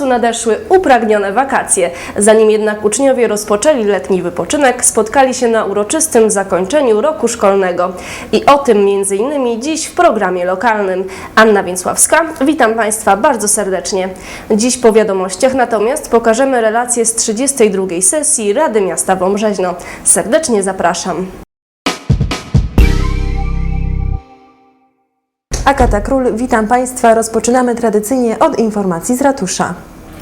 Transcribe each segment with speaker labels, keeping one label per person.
Speaker 1: końcu nadeszły upragnione wakacje. Zanim jednak uczniowie rozpoczęli letni wypoczynek, spotkali się na uroczystym zakończeniu roku szkolnego. I o tym innymi dziś w programie lokalnym. Anna Więcławska, witam Państwa bardzo serdecznie. Dziś po wiadomościach natomiast pokażemy relację z 32. sesji Rady Miasta Wąbrzeźno. Serdecznie zapraszam.
Speaker 2: Agata Król, witam Państwa. Rozpoczynamy tradycyjnie od informacji z ratusza.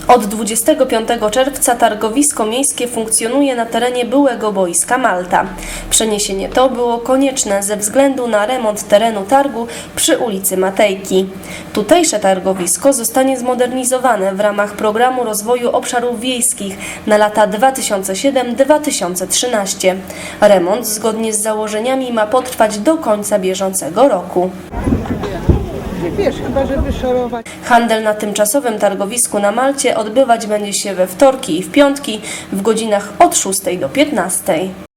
Speaker 1: Od 25 czerwca targowisko miejskie funkcjonuje na terenie byłego boiska Malta. Przeniesienie to było konieczne ze względu na remont terenu targu przy ulicy Matejki. Tutejsze targowisko zostanie zmodernizowane w ramach programu rozwoju obszarów wiejskich na lata 2007-2013. Remont zgodnie z założeniami ma potrwać do końca bieżącego roku.
Speaker 3: Wiesz, chyba żeby szorować.
Speaker 1: Handel na tymczasowym targowisku na Malcie odbywać będzie się we wtorki i w piątki w godzinach od 6 do 15.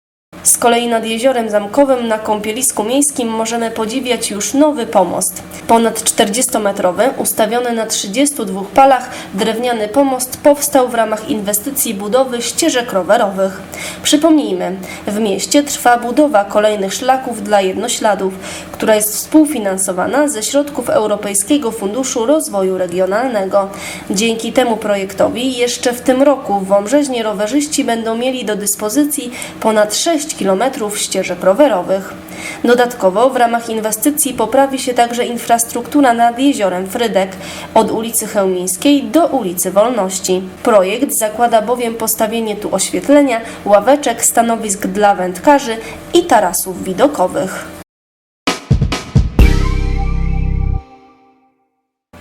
Speaker 1: Z kolei nad jeziorem zamkowym na kąpielisku miejskim możemy podziwiać już nowy pomost. Ponad 40-metrowy, ustawiony na 32 palach, drewniany pomost powstał w ramach inwestycji budowy ścieżek rowerowych. Przypomnijmy, w mieście trwa budowa kolejnych szlaków dla jednośladów, która jest współfinansowana ze środków Europejskiego Funduszu Rozwoju Regionalnego. Dzięki temu projektowi jeszcze w tym roku w Wąbrzeźnie rowerzyści będą mieli do dyspozycji ponad 6 km ścieżek rowerowych. Dodatkowo w ramach inwestycji poprawi się także infrastruktura nad jeziorem Frydek od ulicy Chełmińskiej do ulicy Wolności. Projekt zakłada bowiem postawienie tu oświetlenia, ławeczek, stanowisk dla wędkarzy i tarasów widokowych.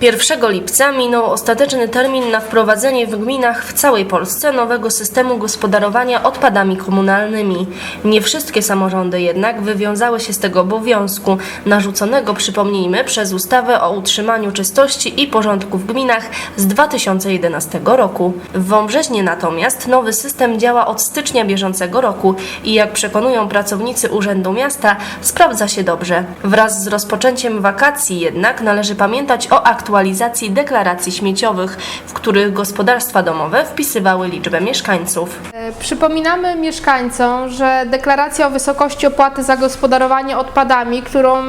Speaker 1: 1 lipca minął ostateczny termin na wprowadzenie w gminach w całej Polsce nowego systemu gospodarowania odpadami komunalnymi. Nie wszystkie samorządy jednak wywiązały się z tego obowiązku, narzuconego, przypomnijmy, przez ustawę o utrzymaniu czystości i porządku w gminach z 2011 roku. W Wąbrzeźnie natomiast nowy system działa od stycznia bieżącego roku i jak przekonują pracownicy Urzędu Miasta, sprawdza się dobrze. Wraz z rozpoczęciem wakacji jednak należy pamiętać o aktualizacji deklaracji śmieciowych, w których gospodarstwa domowe wpisywały liczbę mieszkańców.
Speaker 4: E, Przypominamy mieszkańcom, że deklaracja o wysokości opłaty za gospodarowanie odpadami, którą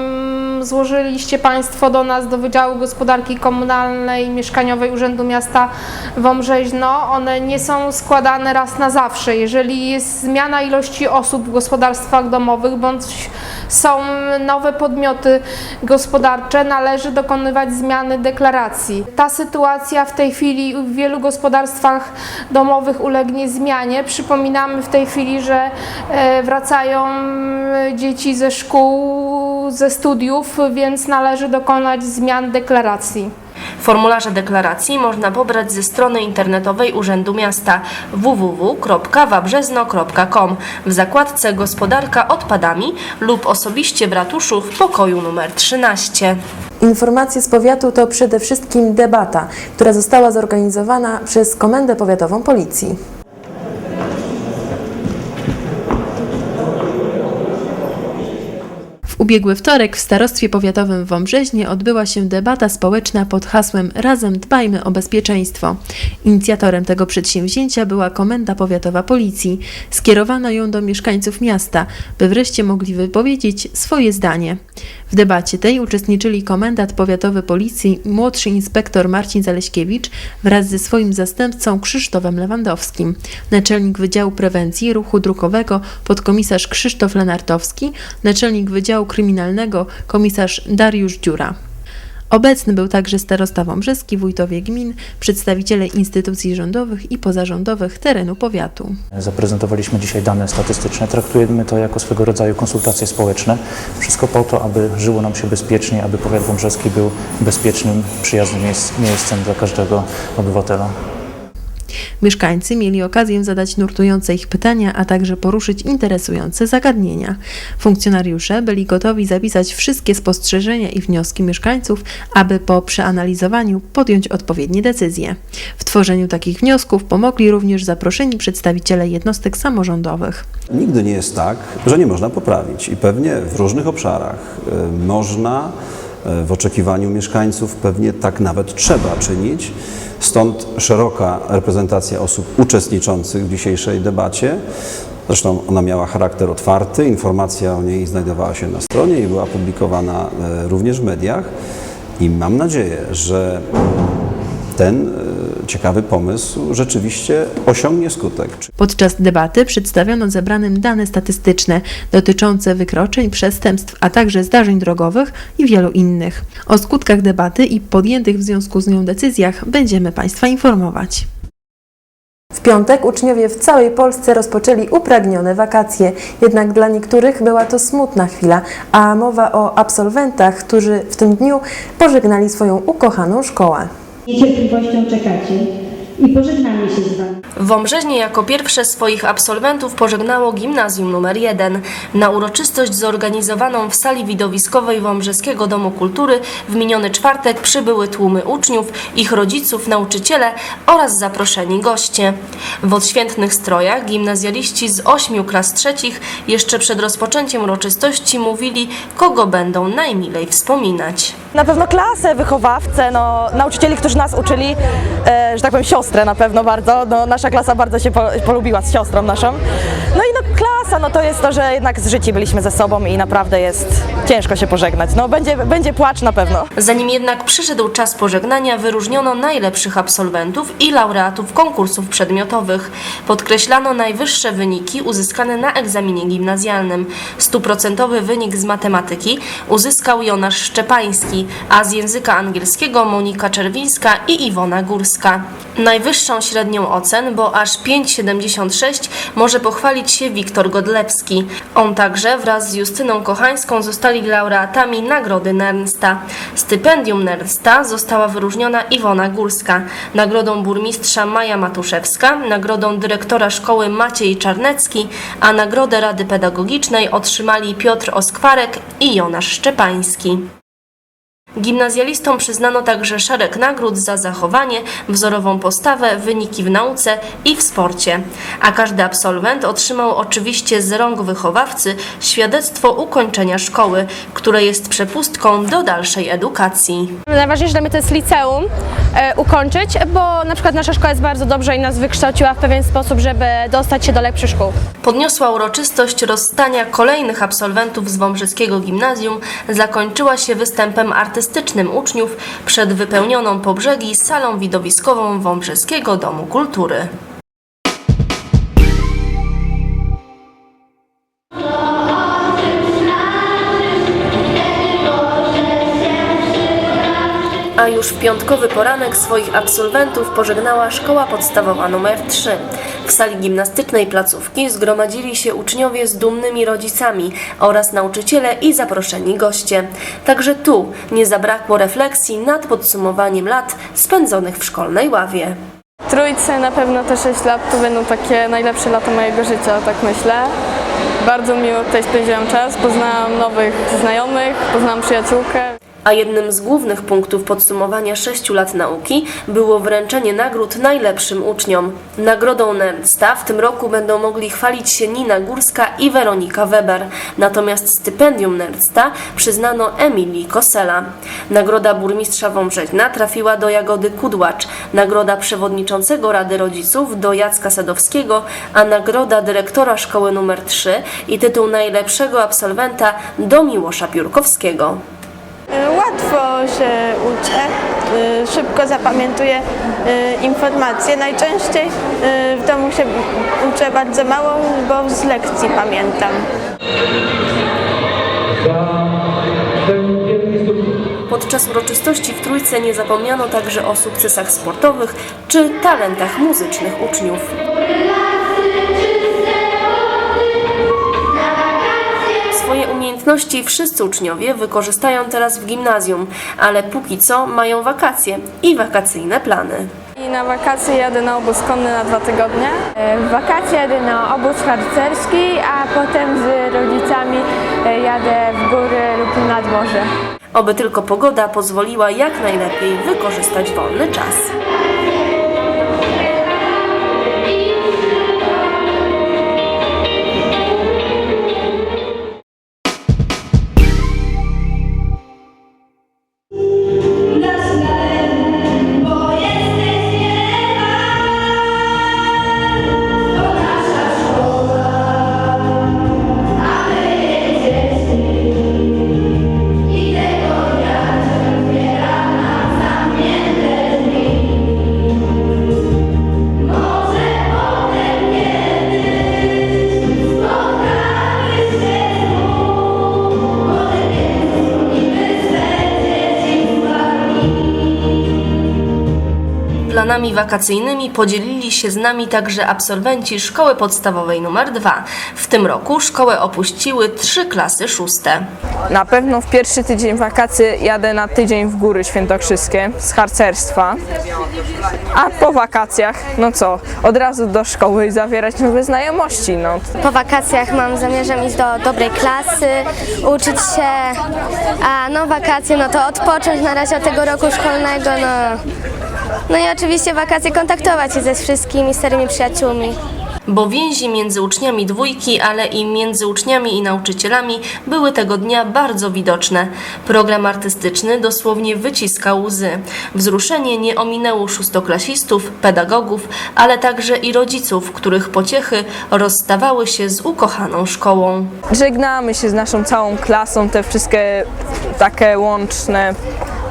Speaker 4: złożyliście Państwo do nas, do Wydziału Gospodarki Komunalnej i Mieszkaniowej Urzędu Miasta Wąbrzeźno, one nie są składane raz na zawsze. Jeżeli jest zmiana ilości osób w gospodarstwach domowych bądź są nowe podmioty gospodarcze, należy dokonywać zmiany deklaracji. Ta sytuacja w tej chwili w wielu gospodarstwach domowych ulegnie zmianie. Przypominamy w tej chwili, że e, wracają e, dzieci ze szkół, ze studiów, więc należy dokonać zmian deklaracji.
Speaker 1: Formularze deklaracji można pobrać ze strony internetowej Urzędu Miasta www.wabrzezno.com w zakładce Gospodarka odpadami lub osobiście w ratuszu w pokoju numer 13.
Speaker 2: Informacje z powiatu to przede wszystkim debata, która została zorganizowana przez Komendę Powiatową Policji.
Speaker 5: Ubiegły wtorek w Starostwie Powiatowym w Wąbrzeźnie odbyła się debata społeczna pod hasłem Razem dbajmy o bezpieczeństwo. Inicjatorem tego przedsięwzięcia była Komenda Powiatowa Policji. Skierowano ją do mieszkańców miasta, by wreszcie mogli wypowiedzieć swoje zdanie. W debacie tej uczestniczyli Komendant Powiatowy Policji młodszy inspektor Marcin Zaleśkiewicz wraz ze swoim zastępcą Krzysztofem Lewandowskim, naczelnik Wydziału Prewencji Ruchu Drukowego podkomisarz Krzysztof Lenartowski, naczelnik Wydziału Kryminalnego komisarz Dariusz Dziura. Obecny był także starosta wąbrzeski, wójtowie gmin, przedstawiciele instytucji rządowych i pozarządowych terenu powiatu.
Speaker 6: Zaprezentowaliśmy dzisiaj dane statystyczne. Traktujemy to jako swego rodzaju konsultacje społeczne. Wszystko po to, aby żyło nam się bezpiecznie, aby powiat wąbrzeski był bezpiecznym, przyjaznym miejsc, miejscem dla każdego obywatela.
Speaker 5: Mieszkańcy mieli okazję zadać nurtujące ich pytania, a także poruszyć interesujące zagadnienia. Funkcjonariusze byli gotowi zapisać wszystkie spostrzeżenia i wnioski mieszkańców, aby po przeanalizowaniu podjąć odpowiednie decyzje. W tworzeniu takich wniosków pomogli również zaproszeni przedstawiciele jednostek samorządowych.
Speaker 7: Nigdy nie jest tak, że nie można poprawić i pewnie w różnych obszarach y, można w oczekiwaniu mieszkańców. Pewnie tak nawet trzeba czynić. Stąd szeroka reprezentacja osób uczestniczących w dzisiejszej debacie. Zresztą ona miała charakter otwarty, informacja o niej znajdowała się na stronie i była publikowana e, również w mediach. I mam nadzieję, że ten e, ciekawy pomysł rzeczywiście osiągnie skutek.
Speaker 5: Podczas debaty przedstawiono zebranym dane statystyczne dotyczące wykroczeń, przestępstw, a także zdarzeń drogowych i wielu innych. O skutkach debaty i podjętych w związku z nią decyzjach będziemy Państwa informować.
Speaker 2: W piątek uczniowie w całej Polsce rozpoczęli upragnione wakacje, jednak dla niektórych była to smutna chwila, a mowa o absolwentach, którzy w tym dniu pożegnali swoją ukochaną szkołę.
Speaker 8: Niecierpliwością czekacie i pożegnamy się z Wami.
Speaker 1: W Wąbrzeźnie jako pierwsze swoich absolwentów pożegnało Gimnazjum nr 1. Na uroczystość zorganizowaną w sali widowiskowej Wąbrzeskiego Domu Kultury w miniony czwartek przybyły tłumy uczniów, ich rodziców, nauczyciele oraz zaproszeni goście. W odświętnych strojach gimnazjaliści z ośmiu klas trzecich jeszcze przed rozpoczęciem uroczystości mówili, kogo będą najmilej wspominać.
Speaker 9: Na pewno klasę, wychowawcę, no, nauczycieli, którzy nas uczyli, e, że tak powiem siostrę na pewno bardzo. No, nasza klasa bardzo się po, polubiła z siostrą naszą. No to jest to, że jednak z życi byliśmy ze sobą i naprawdę jest ciężko się pożegnać. No będzie, będzie płacz na pewno.
Speaker 1: Zanim jednak przyszedł czas pożegnania, wyróżniono najlepszych absolwentów i laureatów konkursów przedmiotowych. Podkreślano najwyższe wyniki uzyskane na egzaminie gimnazjalnym. Stuprocentowy wynik z matematyki uzyskał Jonasz Szczepański, a z języka angielskiego Monika Czerwińska i Iwona Górska. Najwyższą średnią ocen, bo aż 5,76 może pochwalić się Wiktor Godlewski. On także wraz z Justyną Kochańską zostali laureatami Nagrody Nernsta. Stypendium Nernsta została wyróżniona Iwona Górska, nagrodą burmistrza Maja Matuszewska, nagrodą dyrektora szkoły Maciej Czarnecki, a nagrodę Rady Pedagogicznej otrzymali Piotr Oskwarek i Jonasz Szczepański. Gimnazjalistom przyznano także szereg nagród za zachowanie, wzorową postawę, wyniki w nauce i w sporcie. A każdy absolwent otrzymał oczywiście z rąk wychowawcy świadectwo ukończenia szkoły, które jest przepustką do dalszej edukacji.
Speaker 10: Najważniejsze dla mnie to jest liceum e, ukończyć, bo na przykład nasza szkoła jest bardzo dobrze i nas wykształciła w pewien sposób, żeby dostać się do lepszych szkół.
Speaker 1: Podniosła uroczystość rozstania kolejnych absolwentów z Wąbrzyskiego Gimnazjum zakończyła się występem artystycznym uczniów przed wypełnioną po brzegi salą widowiskową Wąbrzyskiego Domu Kultury. A już w piątkowy poranek swoich absolwentów pożegnała szkoła podstawowa nr 3. W sali gimnastycznej placówki zgromadzili się uczniowie z dumnymi rodzicami oraz nauczyciele i zaproszeni goście. Także tu nie zabrakło refleksji nad podsumowaniem lat spędzonych w szkolnej ławie.
Speaker 10: Trójce na pewno te 6 lat to będą takie najlepsze lata mojego życia, tak myślę. Bardzo miło tutaj spędziłam czas, poznałam nowych znajomych, poznałam przyjaciółkę.
Speaker 1: A jednym z głównych punktów podsumowania sześciu lat nauki było wręczenie nagród najlepszym uczniom. Nagrodą Nernsta w tym roku będą mogli chwalić się Nina Górska i Weronika Weber. Natomiast stypendium Nernsta przyznano Emilii Kosela. Nagroda burmistrza Wąbrzeźna trafiła do Jagody Kudłacz, nagroda przewodniczącego Rady Rodziców do Jacka Sadowskiego, a nagroda dyrektora szkoły nr 3 i tytuł najlepszego absolwenta do Miłosza Piórkowskiego.
Speaker 11: Łatwo się uczę, y, szybko zapamiętuję y, informacje. Najczęściej w domu się uczę bardzo mało, bo z lekcji pamiętam.
Speaker 1: Podczas uroczystości w Trójce nie zapomniano także o sukcesach sportowych czy talentach muzycznych uczniów. Umiejętności wszyscy uczniowie wykorzystają teraz w gimnazjum, ale póki co mają wakacje i wakacyjne plany.
Speaker 10: I na wakacje jadę na obóz konny na dwa tygodnie.
Speaker 11: W wakacje jadę na obóz harcerski, a potem z rodzicami jadę w góry lub nad morze.
Speaker 1: Oby tylko pogoda pozwoliła jak najlepiej wykorzystać wolny czas. Planami wakacyjnymi podzielili się z nami także absolwenci Szkoły Podstawowej nr 2. W tym roku szkołę opuściły trzy klasy szóste.
Speaker 10: Na pewno w pierwszy tydzień wakacji jadę na tydzień w góry świętokrzyskie z harcerstwa. A po wakacjach, no co, od razu do szkoły i zawierać nowe znajomości, no.
Speaker 11: Po wakacjach mam zamierzam iść do dobrej klasy, uczyć się, a no wakacje, no to odpocząć na razie od tego roku szkolnego, no. No i oczywiście wakacje kontaktować się ze wszystkimi starymi przyjaciółmi.
Speaker 1: Bo więzi między uczniami dwójki, ale i między uczniami i nauczycielami były tego dnia bardzo widoczne. Program artystyczny dosłownie wyciskał łzy. Wzruszenie nie ominęło szóstoklasistów, pedagogów, ale także i rodziców, których pociechy rozstawały się z ukochaną szkołą.
Speaker 10: Żegnamy się z naszą całą klasą, te wszystkie takie łączne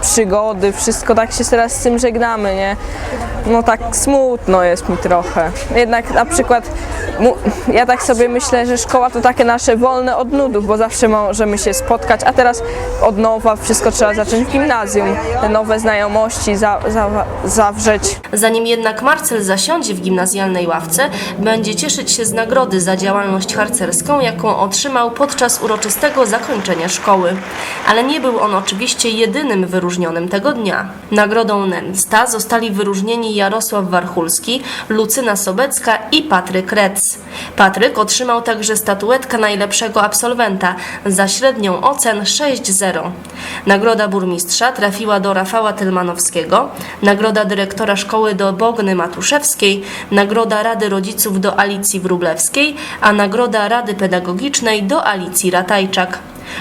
Speaker 10: przygody, wszystko tak się teraz z tym żegnamy, nie? No tak smutno jest mi trochę. Jednak na przykład ja tak sobie myślę, że szkoła to takie nasze wolne od nudów, bo zawsze możemy się spotkać, a teraz od nowa wszystko trzeba zacząć w gimnazjum, te nowe znajomości za, za, zawrzeć.
Speaker 1: Zanim jednak Marcel zasiądzie w gimnazjalnej ławce, będzie cieszyć się z nagrody za działalność harcerską, jaką otrzymał podczas uroczystego zakończenia szkoły. Ale nie był on oczywiście jedynym wyróżnionym tego dnia. Nagrodą Nęsta zostali wyróżnieni Jarosław Warchulski, Lucyna Sobecka i Patryk Rec. Patryk otrzymał także statuetkę najlepszego absolwenta za średnią ocen 6.0. Nagroda burmistrza trafiła do Rafała Tylmanowskiego, nagroda dyrektora szkoły do Bogny Matuszewskiej, nagroda Rady Rodziców do Alicji Wróblewskiej, a nagroda Rady Pedagogicznej do Alicji Ratajczak.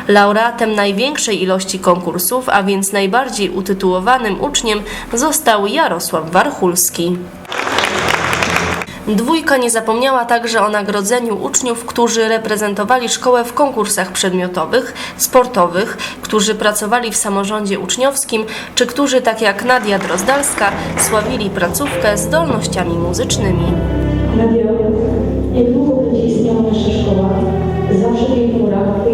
Speaker 1: Laureatem największej ilości konkursów, a więc najbardziej utytułowanym uczniem został Jarosław Warchulski. Dwójka nie zapomniała także o nagrodzeniu uczniów, którzy reprezentowali szkołę w konkursach przedmiotowych, sportowych, którzy pracowali w samorządzie uczniowskim, czy którzy, tak jak Nadia Drozdalska, sławili placówkę zdolnościami muzycznymi.
Speaker 8: Radio, jak długo będzie istniała nasza szkoła, zawsze jej chmurach,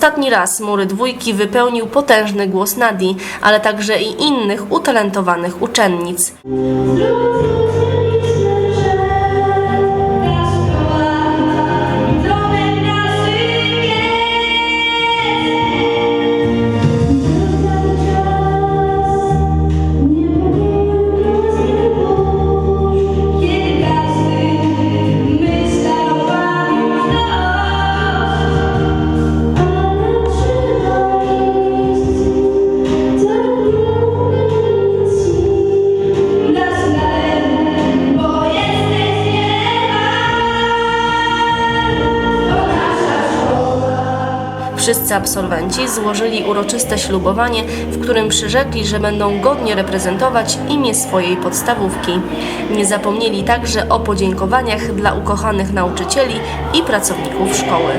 Speaker 1: Ostatni raz mury dwójki wypełnił potężny głos Nadii, ale także i innych utalentowanych uczennic. Wszyscy absolwenci złożyli uroczyste ślubowanie, w którym przyrzekli, że będą godnie reprezentować imię swojej podstawówki. Nie zapomnieli także o podziękowaniach dla ukochanych nauczycieli i pracowników szkoły.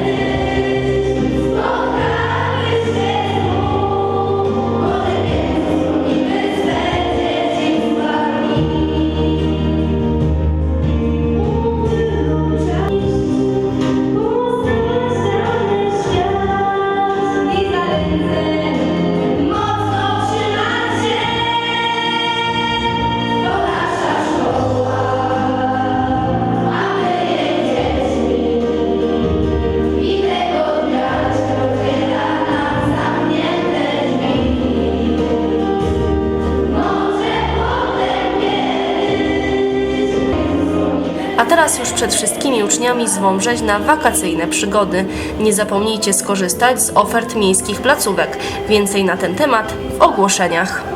Speaker 1: Teraz już przed wszystkimi uczniami z Wąbrzeźna wakacyjne przygody. Nie zapomnijcie skorzystać z ofert miejskich placówek. Więcej na ten temat w ogłoszeniach.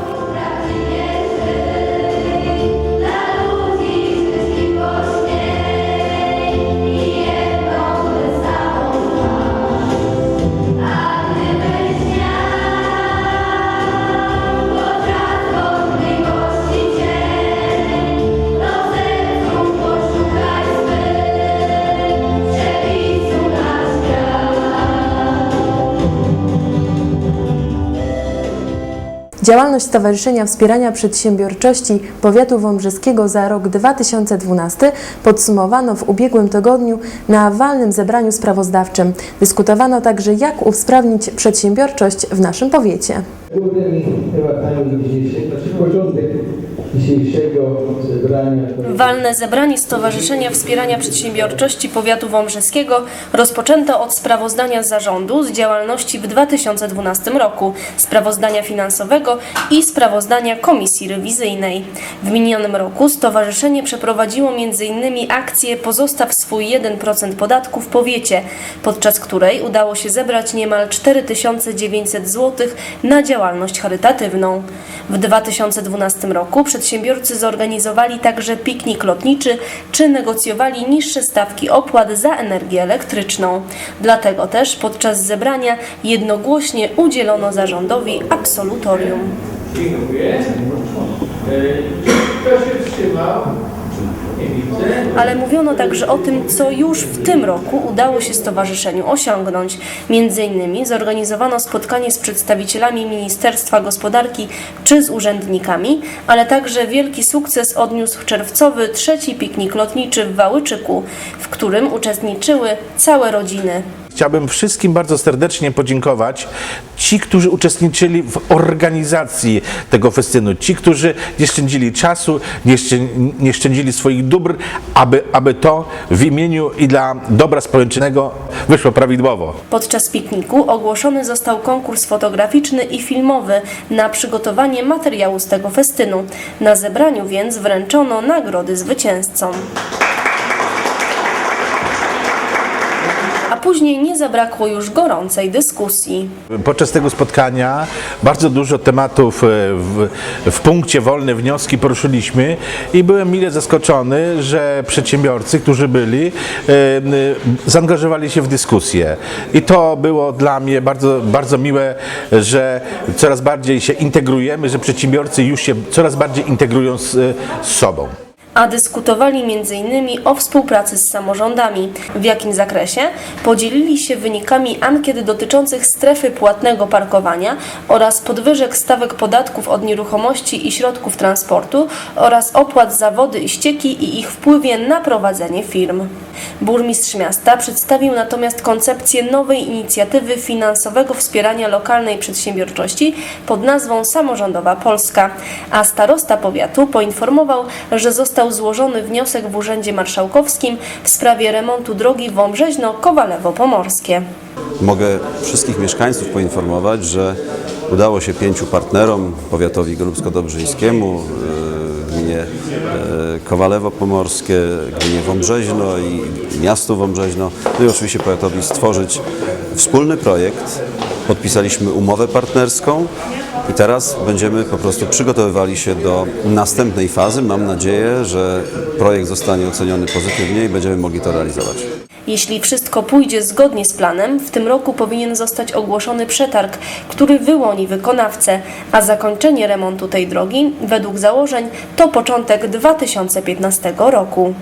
Speaker 2: Działalność Stowarzyszenia Wspierania Przedsiębiorczości Powiatu Wąbrzeskiego za rok 2012 podsumowano w ubiegłym tygodniu na walnym zebraniu sprawozdawczym. Dyskutowano także, jak usprawnić przedsiębiorczość w naszym powiecie.
Speaker 12: Tematami dzisiejszego, początek
Speaker 1: Walne zebranie Stowarzyszenia Wspierania Przedsiębiorczości Powiatu Wąbrzeskiego rozpoczęto od sprawozdania zarządu z działalności w 2012 roku, sprawozdania finansowego i sprawozdania Komisji Rewizyjnej. W minionym roku stowarzyszenie przeprowadziło m.in. akcję Pozostaw swój 1% podatku w powiecie, podczas której udało się zebrać niemal 4900 zł na działalność charytatywną. W 2012 roku przedsiębiorcy zorganizowali także piknik lotniczy czy negocjowali niższe stawki opłat za energię elektryczną. Dlatego też podczas zebrania jednogłośnie udzielono zarządowi absolutorium.
Speaker 12: Dziękuję. Kto się wstrzymał?
Speaker 1: Ale mówiono także o tym, co już w tym roku udało się stowarzyszeniu osiągnąć. Między innymi zorganizowano spotkanie z przedstawicielami Ministerstwa Gospodarki czy z urzędnikami, ale także wielki sukces odniósł czerwcowy trzeci piknik lotniczy w Wałyczyku, w którym uczestniczyły całe rodziny.
Speaker 13: Chciałbym wszystkim bardzo serdecznie podziękować. Ci, którzy uczestniczyli w organizacji tego festynu, ci, którzy nie szczędzili czasu, nie, szczę, nie szczędzili swoich dóbr, aby, aby to w imieniu i dla dobra społecznego wyszło prawidłowo.
Speaker 1: Podczas pikniku ogłoszony został konkurs fotograficzny i filmowy na przygotowanie materiału z tego festynu. Na zebraniu więc wręczono nagrody zwycięzcom. Później nie zabrakło już gorącej dyskusji.
Speaker 13: Podczas tego spotkania bardzo dużo tematów e, w, w punkcie wolne wnioski poruszyliśmy i byłem mile zaskoczony, że przedsiębiorcy, którzy byli, e, e, zaangażowali się w dyskusję. I to było dla mnie bardzo, bardzo miłe, że coraz bardziej się integrujemy, że przedsiębiorcy już się coraz bardziej integrują z, z sobą.
Speaker 1: A dyskutowali m.in. o współpracy z samorządami. W jakim zakresie? Podzielili się wynikami ankiet dotyczących strefy płatnego parkowania oraz podwyżek stawek podatków od nieruchomości i środków transportu oraz opłat za wody i ścieki i ich wpływie na prowadzenie firm. Burmistrz miasta przedstawił natomiast koncepcję nowej inicjatywy finansowego wspierania lokalnej przedsiębiorczości pod nazwą Samorządowa Polska, a starosta powiatu poinformował, że został złożony wniosek w Urzędzie Marszałkowskim w sprawie remontu drogi Wąbrzeźno-Kowalewo-Pomorskie.
Speaker 7: Mogę wszystkich mieszkańców poinformować, że udało się pięciu partnerom, powiatowi golubsko-dobrzyńskiemu, y, gminie y, Kowalewo-Pomorskie, gminie Wąbrzeźno i miastu Wąbrzeźno, no i oczywiście powiatowi stworzyć wspólny projekt. Podpisaliśmy umowę partnerską i teraz będziemy po prostu przygotowywali się do następnej fazy. Mam nadzieję, że projekt zostanie oceniony pozytywnie i będziemy mogli to realizować.
Speaker 1: Jeśli wszystko pójdzie zgodnie z planem, w tym roku powinien zostać ogłoszony przetarg, który wyłoni wykonawcę, a zakończenie remontu tej drogi, według założeń, to początek 2015 roku.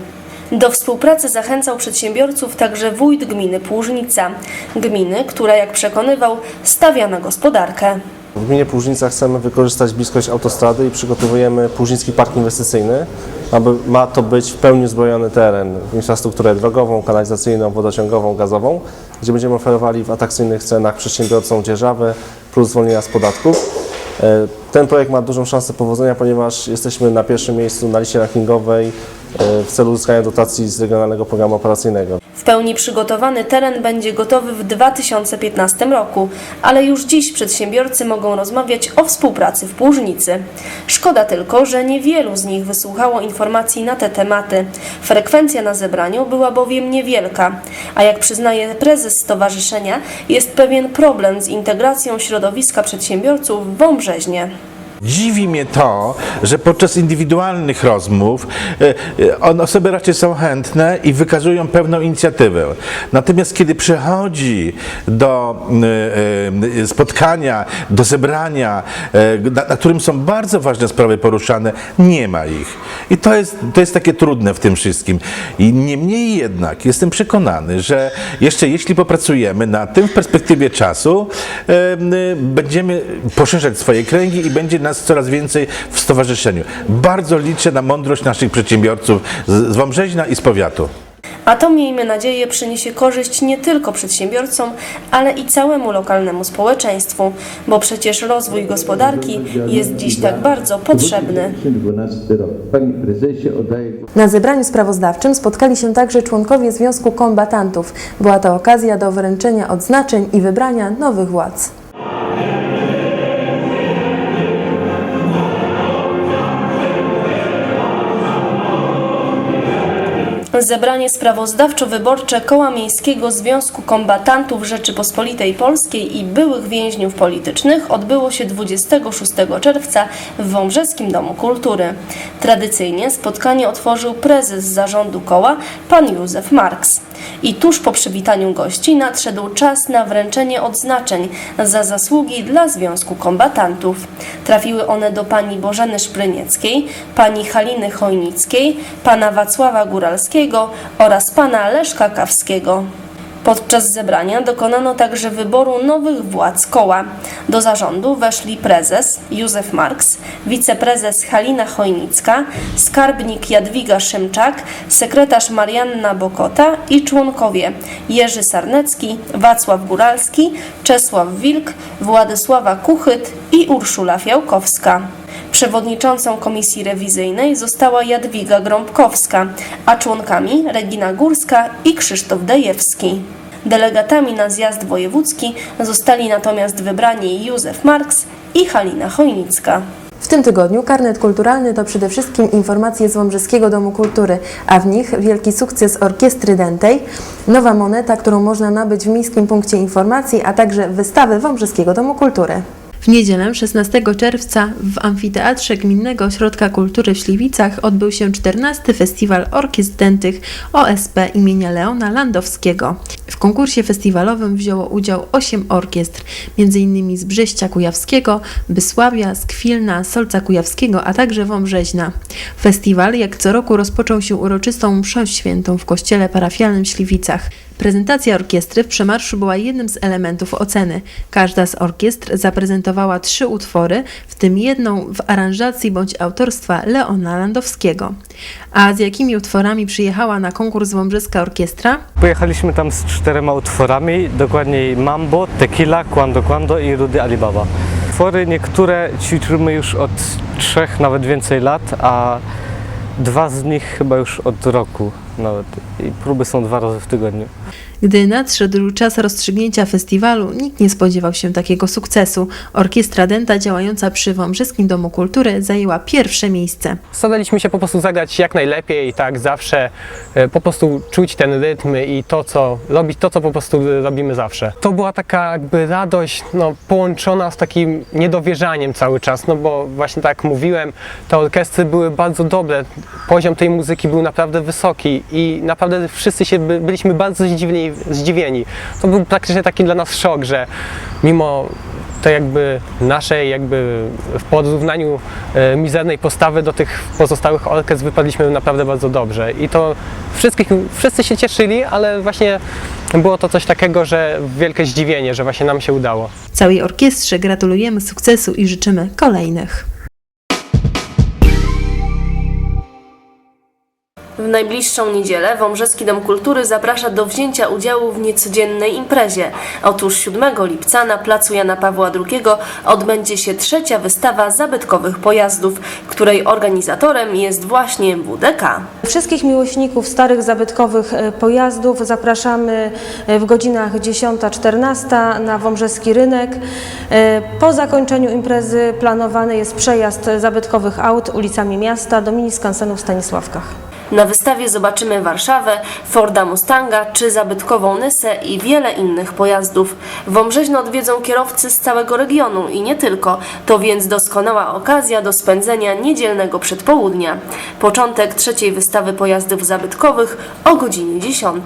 Speaker 1: Do współpracy zachęcał przedsiębiorców także wójt gminy Płużnica, gminy, która, jak przekonywał, stawia na gospodarkę.
Speaker 14: W gminie Płużnica chcemy wykorzystać bliskość autostrady i przygotowujemy Płużnicki Park Inwestycyjny, aby ma to być w pełni uzbrojony teren infrastrukturę drogową, kanalizacyjną, wodociągową, gazową, gdzie będziemy oferowali w atrakcyjnych cenach przedsiębiorcom dzierżawę plus zwolnienia z podatków. E, Ten projekt ma dużą szansę powodzenia, ponieważ jesteśmy na pierwszym miejscu na liście rankingowej w celu uzyskania dotacji z Regionalnego Programu Operacyjnego.
Speaker 1: W pełni przygotowany teren będzie gotowy w 2015 roku, ale już dziś przedsiębiorcy mogą rozmawiać o współpracy w Płużnicy. Szkoda tylko, że niewielu z nich wysłuchało informacji na te tematy. Frekwencja na zebraniu była bowiem niewielka, a jak przyznaje prezes stowarzyszenia, jest pewien problem z integracją środowiska przedsiębiorców w Wąbrzeźnie.
Speaker 13: Dziwi mnie to, że podczas indywidualnych rozmów e, e, osoby raczej są chętne i wykazują pewną inicjatywę. Natomiast kiedy przychodzi do e, spotkania, do zebrania, na, na którym są bardzo ważne sprawy poruszane, nie ma ich. I to jest, to jest takie trudne w tym wszystkim. I niemniej jednak jestem przekonany, że jeszcze jeśli popracujemy nad tym w perspektywie czasu, będziemy poszerzać swoje kręgi i będzie nas coraz więcej w stowarzyszeniu. Bardzo liczę na mądrość naszych przedsiębiorców z, Wąbrzeźna i z powiatu.
Speaker 1: A to, miejmy nadzieję, przyniesie korzyść nie tylko przedsiębiorcom, ale i całemu lokalnemu społeczeństwu, bo przecież rozwój gospodarki jest dziś tak bardzo potrzebny.
Speaker 12: 2012 rok. Panie prezesie, oddaję głos.
Speaker 2: Na zebraniu sprawozdawczym spotkali się także członkowie Związku Kombatantów. Była to okazja do wręczenia odznaczeń i wybrania nowych władz.
Speaker 1: Zebranie sprawozdawczo-wyborcze Koła Miejskiego Związku Kombatantów Rzeczypospolitej Polskiej i byłych więźniów politycznych odbyło się 26 czerwca w Wąbrzeskim Domu Kultury. Tradycyjnie spotkanie otworzył prezes zarządu koła, pan Józef Marks. I tuż po przywitaniu gości nadszedł czas na wręczenie odznaczeń za zasługi dla Związku Kombatantów. Trafiły one do pani Bożeny Szprynieckiej, pani Haliny Chojnickiej, pana Wacława Góralskiego oraz pana Leszka Kawskiego. Podczas zebrania dokonano także wyboru nowych władz koła. Do zarządu weszli prezes Józef Marks, wiceprezes Halina Chojnicka, skarbnik Jadwiga Szymczak, sekretarz Marianna Bokota i członkowie Jerzy Sarnecki, Wacław Góralski, Czesław Wilk, Władysława Kuchyt i Urszula Fiałkowska. Przewodniczącą komisji rewizyjnej została Jadwiga Grąbkowska, a członkami Regina Górska i Krzysztof Dejewski. Delegatami na zjazd wojewódzki zostali natomiast wybrani Józef Marks i Halina Chojnicka.
Speaker 2: W tym tygodniu karnet kulturalny to przede wszystkim informacje z Wąbrzeskiego Domu Kultury, a w nich wielki sukces Orkiestry Dętej, nowa moneta, którą można nabyć w Miejskim Punkcie Informacji, a także wystawy Wąbrzeskiego Domu Kultury.
Speaker 5: W niedzielę 16 czerwca w Amfiteatrze Gminnego Ośrodka Kultury w Śliwicach odbył się 14. Festiwal Orkiestr Dętych OSP imienia Leona Landowskiego. W konkursie festiwalowym wzięło udział 8 orkiestr, m.in. z Brześcia Kujawskiego, Bysławia, z Kwilna, Solca Kujawskiego, a także Wąbrzeźna. Festiwal jak co roku rozpoczął się uroczystą mszą świętą w kościele parafialnym w Śliwicach. Prezentacja orkiestry w przemarszu była jednym z elementów oceny. Każda z orkiestr zaprezentowała trzy utwory, w tym jedną w aranżacji bądź autorstwa Leona Landowskiego. A z jakimi utworami przyjechała na konkurs Wąbrzeska Orkiestra?
Speaker 15: Pojechaliśmy tam z czterema utworami, dokładniej Mambo, Tequila, Quando Quando i Rudy Alibaba. Utwory niektóre ćwiczymy już od trzech, nawet więcej lat, a dwa z nich chyba już od roku nawet. I próby są dwa razy w tygodniu.
Speaker 5: Gdy nadszedł czas rozstrzygnięcia festiwalu, nikt nie spodziewał się takiego sukcesu. Orkiestra Denta działająca przy Wąbrzeskim Domu Kultury zajęła pierwsze miejsce.
Speaker 16: Staraliśmy się po prostu zagrać jak najlepiej, tak zawsze, e, po prostu czuć ten rytm i to, co robić to, co po prostu robimy zawsze. To była taka jakby radość no, połączona z takim niedowierzaniem cały czas, no bo właśnie tak jak mówiłem, te orkiestry były bardzo dobre, poziom tej muzyki był naprawdę wysoki i naprawdę wszyscy się by, byliśmy bardzo zdziwieni, zdziwieni. To był praktycznie taki dla nas szok, że mimo to jakby naszej jakby w porównaniu e, mizernej postawy do tych pozostałych orkestr wypadliśmy naprawdę bardzo dobrze i to wszystkich, wszyscy się cieszyli, ale właśnie było to coś takiego, że wielkie zdziwienie, że właśnie nam się udało.
Speaker 5: Całej orkiestrze gratulujemy sukcesu i życzymy kolejnych.
Speaker 1: W najbliższą niedzielę Wąbrzeski Dom Kultury zaprasza do wzięcia udziału w niecodziennej imprezie. Otóż 7 lipca na placu Jana Pawła II odbędzie się trzecia wystawa zabytkowych pojazdów, której organizatorem jest właśnie WDK.
Speaker 17: Wszystkich miłośników starych zabytkowych e, pojazdów zapraszamy e, w godzinach 10-14 na Wąbrzeski Rynek. E, Po zakończeniu imprezy planowany jest przejazd zabytkowych aut ulicami miasta do mini skansenu w Stanisławkach.
Speaker 1: Na wystawie zobaczymy Warszawę, Forda Mustanga czy zabytkową Nysę i wiele innych pojazdów. Wąbrzeźno odwiedzą kierowcy z całego regionu i nie tylko. To więc doskonała okazja do spędzenia niedzielnego przedpołudnia. Początek trzeciej wystawy pojazdów zabytkowych o godzinie 10.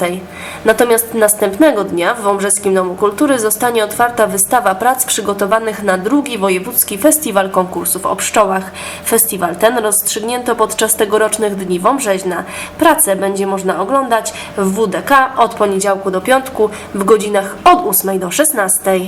Speaker 1: Natomiast następnego dnia w Wąbrzeskim Domu Kultury zostanie otwarta wystawa prac przygotowanych na drugi Wojewódzki Festiwal Konkursów o Pszczołach. Festiwal ten rozstrzygnięto podczas tegorocznych Dni Wąbrzeźna. Pracę będzie można oglądać w WDK od poniedziałku do piątku w godzinach od 8 do 16.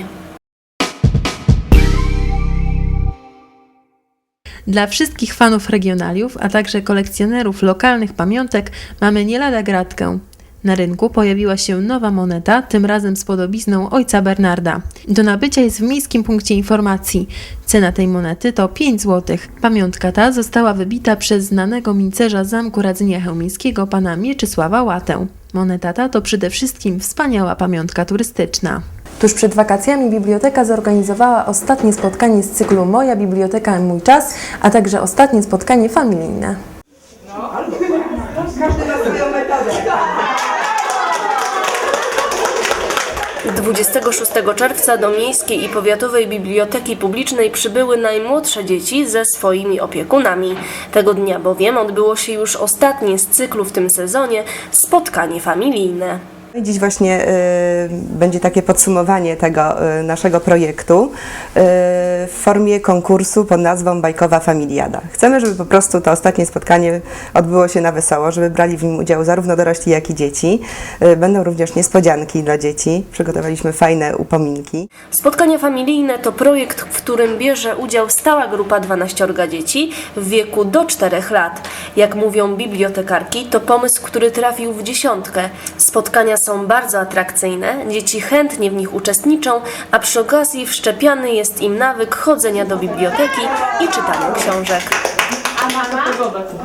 Speaker 5: Dla wszystkich fanów regionaliów, a także kolekcjonerów lokalnych pamiątek mamy nie lada gratkę. Na rynku pojawiła się nowa moneta, tym razem z podobizną ojca Bernarda. Do nabycia jest w Miejskim Punkcie Informacji. Cena tej monety to 5 zł. Pamiątka ta została wybita przez znanego mincerza Zamku Radzynia Chełmińskiego pana Mieczysława Łatę. Moneta ta to przede wszystkim wspaniała pamiątka turystyczna.
Speaker 2: Tuż przed wakacjami biblioteka zorganizowała ostatnie spotkanie z cyklu Moja Biblioteka Mój Czas, a także ostatnie spotkanie familijne.
Speaker 3: Każdy
Speaker 1: 26 czerwca do Miejskiej i Powiatowej Biblioteki Publicznej przybyły najmłodsze dzieci ze swoimi opiekunami. Tego dnia bowiem odbyło się już ostatnie z cyklu w tym sezonie spotkanie familijne.
Speaker 18: Dziś właśnie y, będzie takie podsumowanie tego y, naszego projektu y, w formie konkursu pod nazwą Bajkowa Familiada. Chcemy, żeby po prostu to ostatnie spotkanie odbyło się na wesoło, żeby brali w nim udział zarówno dorośli, jak i dzieci. Y, będą również niespodzianki dla dzieci. Przygotowaliśmy fajne upominki.
Speaker 1: Spotkania familijne to projekt, w którym bierze udział stała grupa 12 dzieci w wieku do 4 lat. Jak mówią bibliotekarki, to pomysł, który trafił w dziesiątkę. Spotkania są bardzo atrakcyjne, dzieci chętnie w nich uczestniczą, a przy okazji wszczepiany jest im nawyk chodzenia do biblioteki i czytania książek.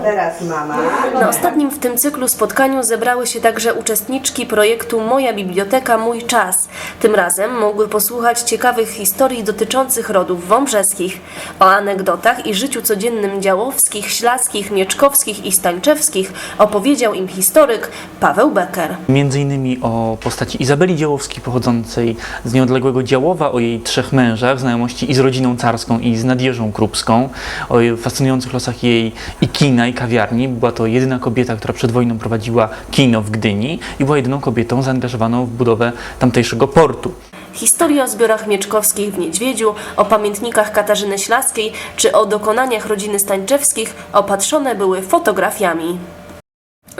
Speaker 18: Teraz mama.
Speaker 1: Na ostatnim w tym cyklu spotkaniu zebrały się także uczestniczki projektu Moja Biblioteka Mój Czas. Tym razem mogły posłuchać ciekawych historii dotyczących rodów wąbrzeskich. O anegdotach i życiu codziennym działowskich, ślaskich, mieczkowskich i stańczewskich opowiedział im historyk Paweł Becker.
Speaker 19: Między innymi o postaci Izabeli Działowskiej pochodzącej z nieodległego Działowa, o jej trzech mężach, znajomości i z rodziną carską i z Nadjeżą Krupską, o jej fascynujących losach jej i kina i kawiarni. Była to jedyna kobieta, która przed wojną prowadziła kino w Gdyni i była jedyną kobietą zaangażowaną w budowę tamtejszego portu.
Speaker 1: Historie o zbiorach mieczkowskich w Niedźwiedziu, o pamiętnikach Katarzyny Ślaskiej czy o dokonaniach rodziny Stańczewskich opatrzone były fotografiami.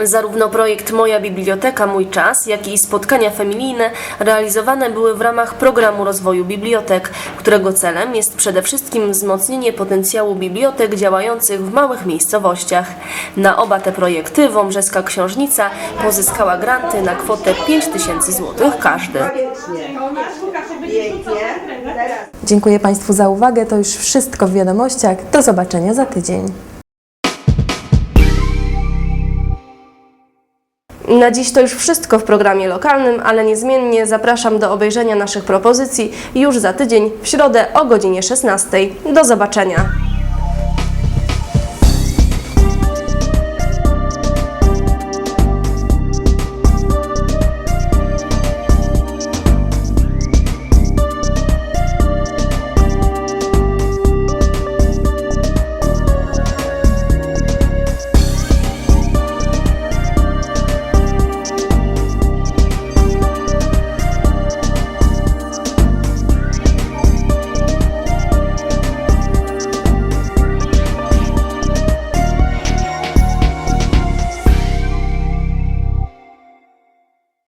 Speaker 1: Zarówno projekt Moja Biblioteka Mój Czas, jak i spotkania familijne realizowane były w ramach programu rozwoju bibliotek, którego celem jest przede wszystkim wzmocnienie potencjału bibliotek działających w małych miejscowościach. Na oba te projekty Wąbrzeska Książnica pozyskała granty na kwotę 5000 zł każdy.
Speaker 2: Dziękuję Państwu za uwagę. To już wszystko w wiadomościach. Do zobaczenia za tydzień.
Speaker 1: Na dziś to już wszystko w programie lokalnym, ale niezmiennie zapraszam do obejrzenia naszych propozycji już za tydzień w środę o godzinie 16. Do zobaczenia.